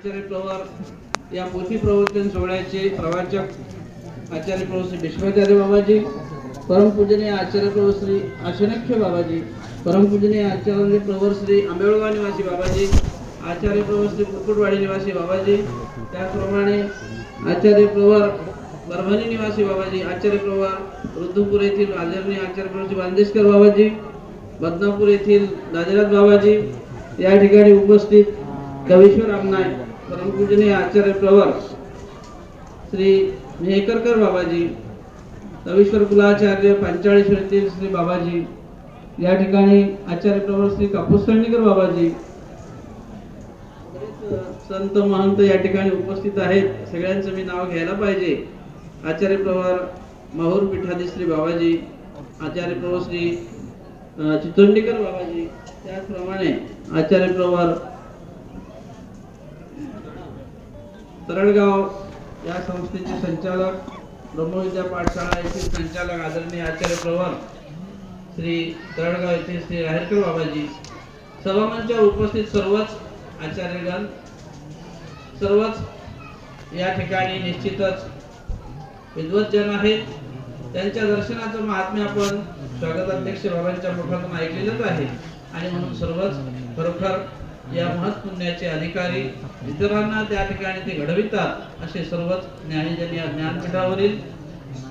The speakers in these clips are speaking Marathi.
आचार्य प्रवर या पोथी प्रवचन सोहळ्याचे प्रवाचक आचार्य प्रभू श्री विश्वाचार्य बाबाजी परमपूजनीय आचार्य प्रभू श्री आशनख्य बाबाजी परमपूजनीय आचार्य प्रवर श्री आंबेळगाव निवासी बाबाजी आचार्य प्रवर श्री कुकुटवाडी निवासी बाबाजी त्याचप्रमाणे आचार्य प्रवर परभणी निवासी बाबाजी आचार्य प्रवर रुद्धपूर येथील आदरणीय आचार्य प्रभू बांदेशकर बाबाजी बदनापूर येथील दादेराज बाबाजी या ठिकाणी उपस्थित कवीश्वर आमनाय परमपूजनीय आचार्य प्रवर श्री मेहकरकर बाबाजी कवीश्वर कुलाचार्य पंचाळीस येथील श्री बाबाजी या ठिकाणी आचार्य प्रवर श्री कापूसखंडीकर बाबाजी संत महंत या ठिकाणी उपस्थित आहेत. सगळ्यांचं मी नाव घ्यायला पाहिजे. आचार्य प्रवर माहूर पीठाधीश्री बाबाजी आचार्य प्रवर श्री चितोंडीकर बाबाजी. त्याचप्रमाणे आचार्य प्रवर तरळगाव या संस्थेचे संचालक ब्रह्मविद्या पाठशाळा येथील संचालक आदरणीय आचार्य प्रवर श्री तरळगाव येथे श्री राहेरकर बाबाजी सभामंचावर उपस्थित सर्वच आचार्यगण सर्वच या ठिकाणी निश्चितच विद्वतजन आहेत. त्यांच्या दर्शनाचं महात्म्य आपण स्वागताध्यक्ष बाबांच्या मुखातून ऐकलेलंच आहे. आणि म्हणून सर्वच खरोखर या महत्पुण्याचे अधिकारी इतरांना त्या ठिकाणी ते घडवितात असे सर्वच ज्ञानीजन या ज्ञानपीठावरील.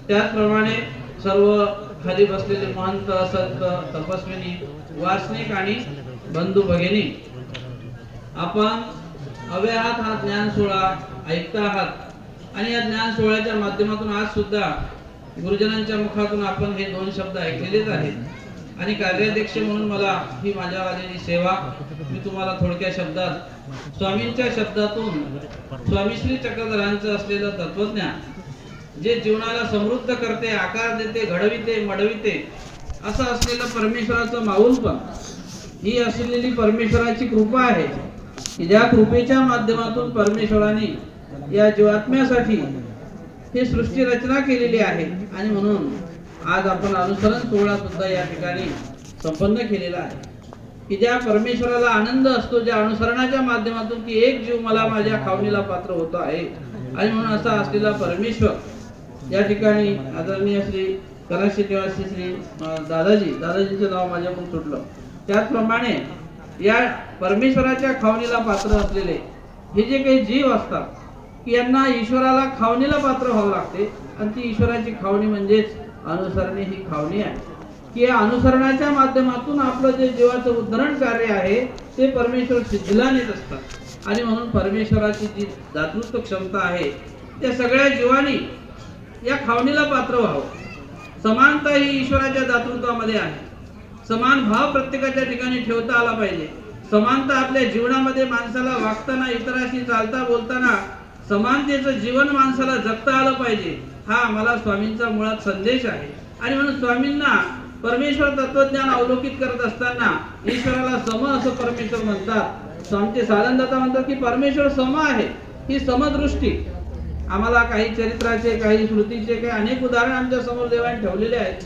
त्याचप्रमाणे सर्व खाली बसलेले महंत संत तपस्विनी वासनिक आणि बंधू भगिनी आपण हवे आहात हा ज्ञान सोहळा ऐकता आहात. आणि या ज्ञान सोहळ्याच्या माध्यमातून आज सुद्धा गुरुजनांच्या मुखातून आपण हे दोन शब्द ऐकलेलेच आहेत. आणि कार्याध्यक्ष म्हणून मला ही माझ्या आलेली सेवा मी तुम्हाला थोडक्या शब्दात स्वामींच्या शब्दातून स्वामी श्री चक्रधरांचं असलेलं तत्वज्ञान जे जीवनाला समृद्ध करते आकार देते घडविते मडविते असं असलेलं परमेश्वराचं माऊलपण ही असलेली परमेश्वराची कृपा आहे की ज्या कृपेच्या माध्यमातून परमेश्वराने या जीवात्म्यासाठी ही सृष्टी रचना केलेली आहे. आणि म्हणून आज आपण अनुसरण सोहळा सुद्धा या ठिकाणी संपन्न केलेला आहे. की ज्या परमेश्वराला आनंद असतो ज्या अनुसरणाच्या माध्यमातून की एक जीव मला माझ्या खावणीला पात्र होतो आहे. आणि म्हणून असा असलेला परमेश्वर या ठिकाणी आदरणीय श्री कलाशी निवासी श्री दादाजी दादाजीचं नाव माझ्याकडून सुटलं. त्याचप्रमाणे या परमेश्वराच्या खावणीला पात्र असलेले हे जे काही जीव असतात की यांना ईश्वराला खावणीला पात्र व्हावं लागते. आणि ती ईश्वराची खावणी म्हणजेच अनुसरणे ही खावणी आहे. की या अनुसरणाच्या माध्यमातून आपलं जे जीवाचं उद्धरण कार्य आहे ते परमेश्वर सिद्धीला नेत असतात आणि म्हणून परमेश्वराची जी दातृत्व क्षमता आहे त्या सगळ्या जीवानी या खावणीला पात्र व्हावं. समानता ही ईश्वराच्या दातृत्वामध्ये आहे. समान भाव प्रत्येकाच्या ठिकाणी ठेवता आला पाहिजे. समानता आपल्या जीवनामध्ये माणसाला वागताना इतरांशी चालता बोलताना समानतेचं जीवन माणसाला जगता आलं पाहिजे. हा आम्हाला स्वामींचा मुळात संदेश आहे. आणि म्हणून स्वामींना परमेश्वर तत्वज्ञान अवलोकित करत असताना ईश्वराला सम असं परमेश्वर म्हणतात. स्वामीचे साधनदाता म्हणतात की परमेश्वर सम आहे. ही समदृष्टी. आम्हाला काही चरित्राचे काही स्मृतीचे काही अनेक उदाहरण आमच्यासमोर देवाने ठेवलेले आहेत.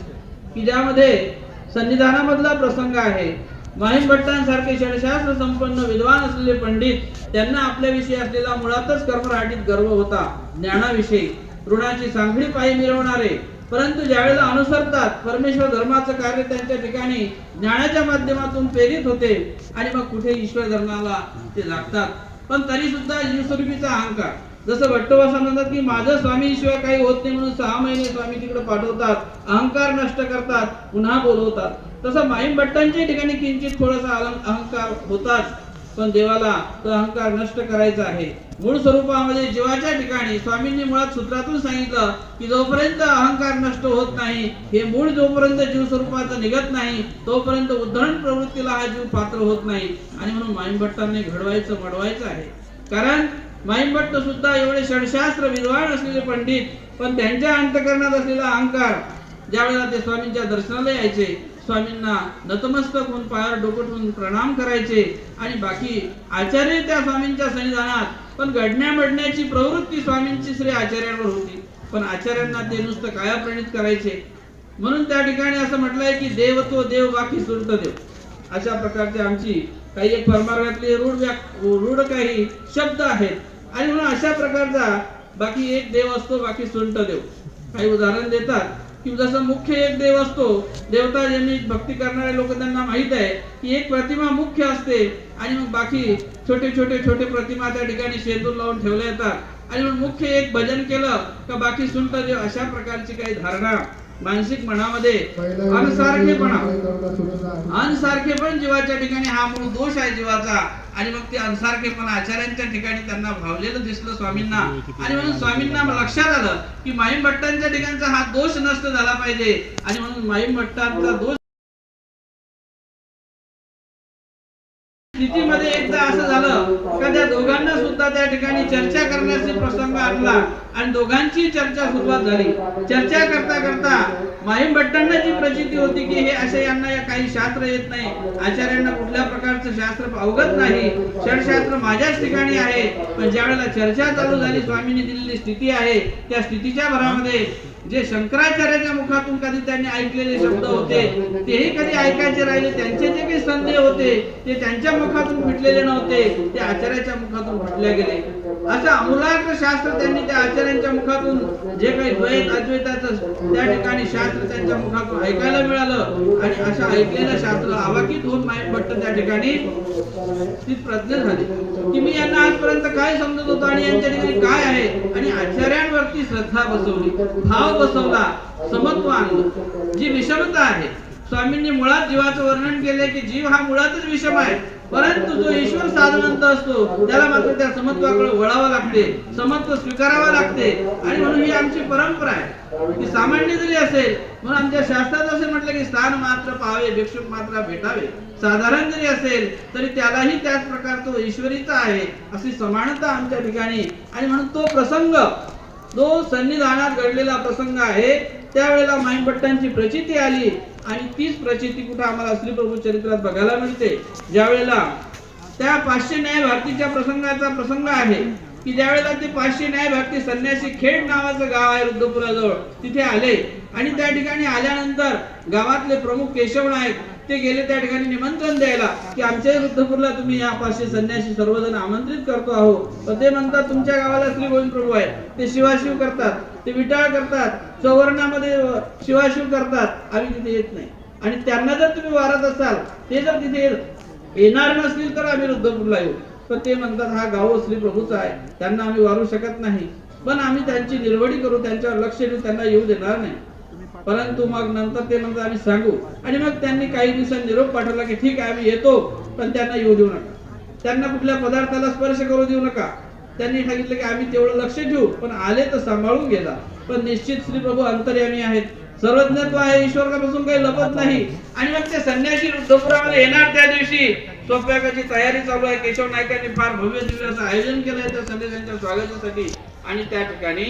की ज्यामध्ये संविधानामधला प्रसंग आहे. महेश भट्टांसारखे षडशास्त्र संपन्न विद्वान असलेले पंडित त्यांना आपल्याविषयी असलेला मुळातच कर्मराटीत गर्व होता. ज्ञानाविषयी. ऋणाची सांगडी पायी मिळवणारे परंतु ज्यावेळेला अनुसरतात परमेश्वर धर्माचं कार्य त्यांच्या ठिकाणी ज्ञानाच्या माध्यमातून प्रेरित होते आणि मग कुठे ईश्वर धर्माला ते लागतात. पण तरी सुद्धा जीवस्वरूपीचा अहंकार. जसं भट्टोबा म्हणतात की माझं स्वामीशिवाय काही होत नाही म्हणून सहा महिने स्वामी तिकडे पाठवतात अहंकार नष्ट करतात पुन्हा बोलवतात. तसं माहीम भट्टांच्या ठिकाणी किंचित थोडासा अलं- अहंकार होताच. पण देवाला तो अहंकार नष्ट करायचा आहे. मूळ स्वरूपामध्ये जीवाच्या ठिकाणी स्वामींनी मुळात सूत्रातून सांगितलं की जोपर्यंत अहंकार नष्ट होत नाही हे मूळ जोपर्यंत जीव स्वरूपाचं निघत नाही तोपर्यंत उद्धरण प्रवृत्तीला हा जीव पात्र होत नाही. आणि म्हणून माईमभट्टांनी घडवायचं मडवायचं आहे. कारण माईमभट्ट सुद्धा एवढे षडशास्त्र विद्वान असलेले पंडित पण त्यांच्या अंतकरणात असलेला अहंकार ज्या वेळेला ते स्वामींच्या दर्शनाला यायचे स्वामींना नतमस्तक होऊन पायावर डोकं ठेवून प्रणाम करायचे आणि बाकी आचार्य त्या स्वामींच्या सन्निधानात पण घडण्या मडण्याची प्रवृत्ती स्वामींची श्री आचार्यांवर होती. पण आचार्यांना ते नुसतं कायाप्रणित करायचे. म्हणून त्या ठिकाणी असं म्हटलंय की देव तो देव बाकी सुरत देव. अशा प्रकारची आमची काही एक परमार्गातले रूढ व्या रूढ काही शब्द आहेत. आणि म्हणून अशा प्रकारचा बाकी एक देव असतो बाकी सुंट देव. काही उदाहरण देतात. की जसं मुख्य एक देव असतो देवता ज्यांनी भक्ती करणारे लोक त्यांना माहीत आहे की एक प्रतिमा मुख्य असते आणि मग बाकी छोटे छोटे छोटे प्रतिमा त्या ठिकाणी शेंदूर लावून ठेवल्या येतात आणि मग मुख्य एक भजन केलं का बाकी सुंट देव अशा प्रकारची काही धारणा मानसिक मनामध्ये अनसारखेपणा. अनसारखे पण जीवाच्या ठिकाणी हा मूळ दोष आहे जीवाचा. आणि मग ते अनसारखेपणा आचार्यांच्या ठिकाणी त्यांना भावलेलं दिसलं स्वामींना. आणि म्हणून स्वामींना लक्षात आलं की माईम भट्टांच्या ठिकाणचा हा दोष नष्ट झाला पाहिजे. आणि म्हणून माईम भट्टांचा दोष स्थितीमध्ये एकदा असं झालं का त्या दोघांना सुद्धा त्या ठिकाणी चर्चा करण्याचे प्रसंग आणला आणि दोघांची चर्चा सुरुवात झाली. चर्चा करता करता माहीम भट्टांना जी प्रचिती होती की हे असे यांना या काही शास्त्र येत नाही आचार्यांना कुठल्या प्रकारचं शास्त्र अवगत नाही षडशास्त्र माझ्याच ठिकाणी आहे पण ज्या वेळेला चर्चा चालू झाली स्वामींनी दिलेली स्थिती आहे त्या स्थितीच्या भरामध्ये जे शंकराचार्याच्या मुखातून कधी त्यांनी ऐकलेले शब्द होते तेही कधी ऐकायचे राहिले त्यांचे जे काही संदेह होते ते त्यांच्या मुखातून फिटलेले नव्हते ते आचार्याच्या मुखातून फिटले गेले. असं अमूलाग्र शास्त्र त्यांनी त्या आचार्यांच्या मुखातून जे काही द्वैत अद्वैताचं त्या ठिकाणी शास्त्र त्यांच्या मुखातून ऐकायला मिळालं आणि असं ऐकलेलं शास्त्र अवाकीत होऊन माहीत भट्ट त्या ठिकाणी ती प्रज्ञ झाली. की मी यांना आजपर्यंत काय समजत होतो आणि यांच्या ठिकाणी काय आहे? आणि आचार्यांवरती श्रद्धा बसवली भाव बसवला समत्व आणलं. जी विषमता आहे स्वामींनी मुळात जीवाचं वर्णन केले की जीव हा मुळातच विषम आहे. परंतु जो ईश्वर साधनंत असतो त्याला मात्र त्या समत्वाकडे वळावं लागते समत्व स्वीकारावं लागते. आणि म्हणून ही आमची परंपरा आहे. ती सामान्य जरी असेल म्हणून आमच्या शास्त्रात असे म्हटलं की स्थान मात्र पाहावे भिक्षुक मात्र भेटावे. साधारण जरी असेल तरी त्यालाही त्याच प्रकार तो ईश्वरीचा आहे अशी समानता आमच्या ठिकाणी. आणि म्हणून तो प्रसंग जो सन्निधानात घडलेला प्रसंग आहे. त्यावेळेला माईभट्टांची प्रचिती आली. आणि तीच प्रचिती कुठं आम्हाला श्रीप्रभू चरित्रात बघायला मिळते. ज्यावेळेला त्या पाचशे न्याय भारतीच्या प्रसंगाचा प्रसंग आहे की ज्यावेळेला ते पाचशे न्याय भारती संन्यासी खेड नावाचं गाव आहे रुद्रपुराजवळ तिथे आले. आणि त्या ठिकाणी आल्यानंतर गावातले प्रमुख केशव नायक ते गेले त्या ठिकाणी निमंत्रण द्यायला की आमच्या वृद्धपूरला तुम्ही या पाचशे संन्याशी सर्वजण आमंत्रित करतो आहोत. तर ते म्हणतात तुमच्या गावाला श्री गोविंद प्रभू आहे ते शिवाशिव करतात. ते विटाळ करतात. चौवर्णामध्ये शिवाशिव करतात. आम्ही तिथे येत नाही. आणि त्यांना जर तुम्ही वारत असाल ते जर तिथे येणार नसतील तर आम्ही रुद्रपूरला येऊ. तर ते म्हणतात हा गाव श्री प्रभूचा आहे. त्यांना आम्ही वारू शकत नाही. पण आम्ही त्यांची निर्वडी करू. त्यांच्यावर लक्ष देऊ त्यांना येऊ देणार नाही. परंतु मग नंतर ते म्हणतात आम्ही सांगू. आणि मग त्यांनी काही दिवसांनी निरोप पाठवला की ठीक आहे आम्ही येतो पण त्यांना येऊ देऊ नका. त्यांना कुठल्या पदार्थाला स्पर्श करू देऊ नका. त्यांनी सांगितलं की आम्ही तेवढं लक्ष ठेवू पण आले तर सांभाळून गेला. पण निश्चित श्री प्रभू अंतर्यामी आहेत. सर्वज्ञत्व आहे ईश्वरापासून काही लपत नाही. आणि मग ते संन्यासी रुद्धपुरामध्ये येणार त्या दिवशी. स्वयंपाकाची तयारी चालू आहे. केशव नायकांनी फार भव्य दिव्य असं आयोजन केलंय त्या संदेशांच्या स्वागतासाठी. आणि त्या ठिकाणी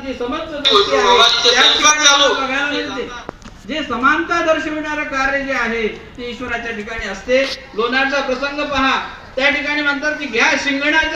जे बघायला मिळते. जे समानता दर्शविणारं कार्य जे आहे ते ईश्वराच्या ठिकाणी असते. लोणारचा प्रसंग पहा. त्या ठिकाणी म्हणतात की घ्या शिंगणाच्या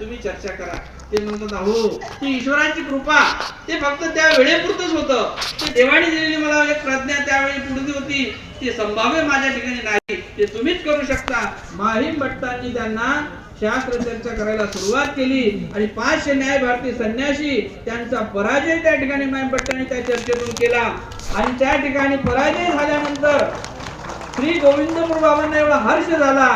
तुम्ही चर्चा करा. ते म्हणतात अहो ती ईश्वराची कृपा. ते फक्त त्या वेळेपुरतच होतं. ते देवाने दिलेली मला एक प्रज्ञा त्यावेळी पुढली होती. ते संभाव्य माझ्या ठिकाणी नाही. ते तुम्हीच करू शकता. माहीम भट्टांनी त्यांना शास्त्र चर्चा करायला सुरुवात केली आणि पाचशे न्याय भारतीय संन्यासी त्यांचा पराजय त्या ठिकाणी माहीम भट्टांनी त्या चर्चेतून केला. आणि त्या ठिकाणी पराजय झाल्यानंतर श्री गोविंदपूर बाबांना एवढा हर्ष झाला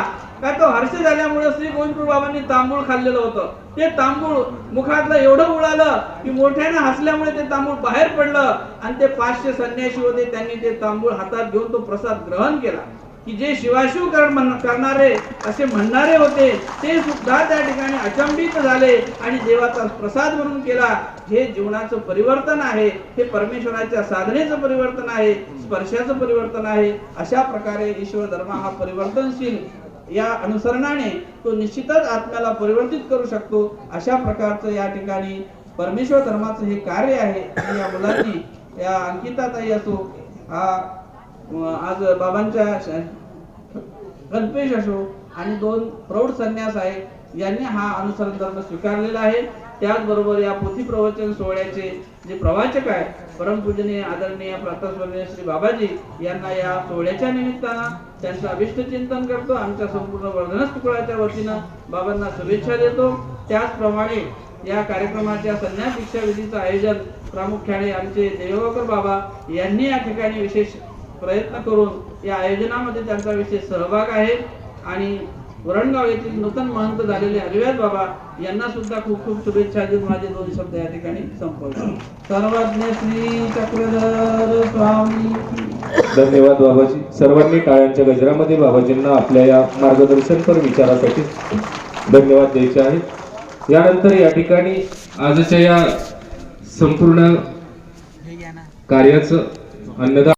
का तो हर्ष झाल्यामुळे श्री गोविंदपूर बाबांनी तांबूळ खाल्लेलं होतं. ते तांबूळ मुखातलं एवढं उडालं की मोठ्यानं हसल्यामुळे ते तांबूळ बाहेर पडलं आणि ते पाचशे संन्याशी होते. त्यांनी ते तांबूळ हातात घेऊन तो प्रसाद ग्रहण केला. की जे शिवाशिव करणारे असे म्हणणारे होते ते सुद्धा त्या ठिकाणी अचंबित झाले आणि देवाचा प्रसाद म्हणून केला. हे जीवनाचं परिवर्तन आहे. हे परमेश्वराच्या साधनेचं परिवर्तन आहे. स्पर्शाचं परिवर्तन आहे. अशा प्रकारे ईश्वर धर्म हा परिवर्तनशील या अनुसरणाने तो निश्चितच आत्म्याला परिवर्तित करू शकतो. अशा प्रकारचं या ठिकाणी परमेश्वर धर्माचं हे कार्य आहे. आणि या मुलांनी या अंकिताताई असो हा आज बाबांच्या कल्पेश असो आणि दोन प्रौढ संन्यास आहे यांनी हा अनुसरण धर्म स्वीकारलेला आहे. त्याचबरोबर या पोथी प्रवचन सोहळ्याचे जे प्रवाचक आहे परमपूजनीय आदरणीय प्रातस्वर्गीय श्री बाबाजी यांना या सोहळ्याच्या निमित्तानं त्यांचं अभिष्ट चिंतन करतो आमच्या संपूर्ण वर्धनस तुकळाच्या वतीनं बाबांना शुभेच्छा देतो. त्याचप्रमाणे या कार्यक्रमाच्या संन्यास दीक्षा विधीचं आयोजन प्रामुख्याने आमचे देवकर बाबा यांनी या ठिकाणी विशेष प्रयत्न करून या आयोजनामध्ये त्यांचा विशेष सहभाग आहे. आणि वरणगाव येथील नूतन महंत झालेले हरिव्यास बाबा यांना सुद्धा खूप खूप शुभेच्छा देऊन माझे दोन शब्द या ठिकाणी संपवतो. सर्वज्ञ श्री चक्रधर स्वामी. धन्यवाद बाबाजी. सर्वांनी टाळ्यांच्या गजरामध्ये बाबाजींना आपल्या या मार्गदर्शनपर विचारासाठी धन्यवाद द्यायचे आहेत. यानंतर या ठिकाणी आजच्या या संपूर्ण कार्याचं अन्नदान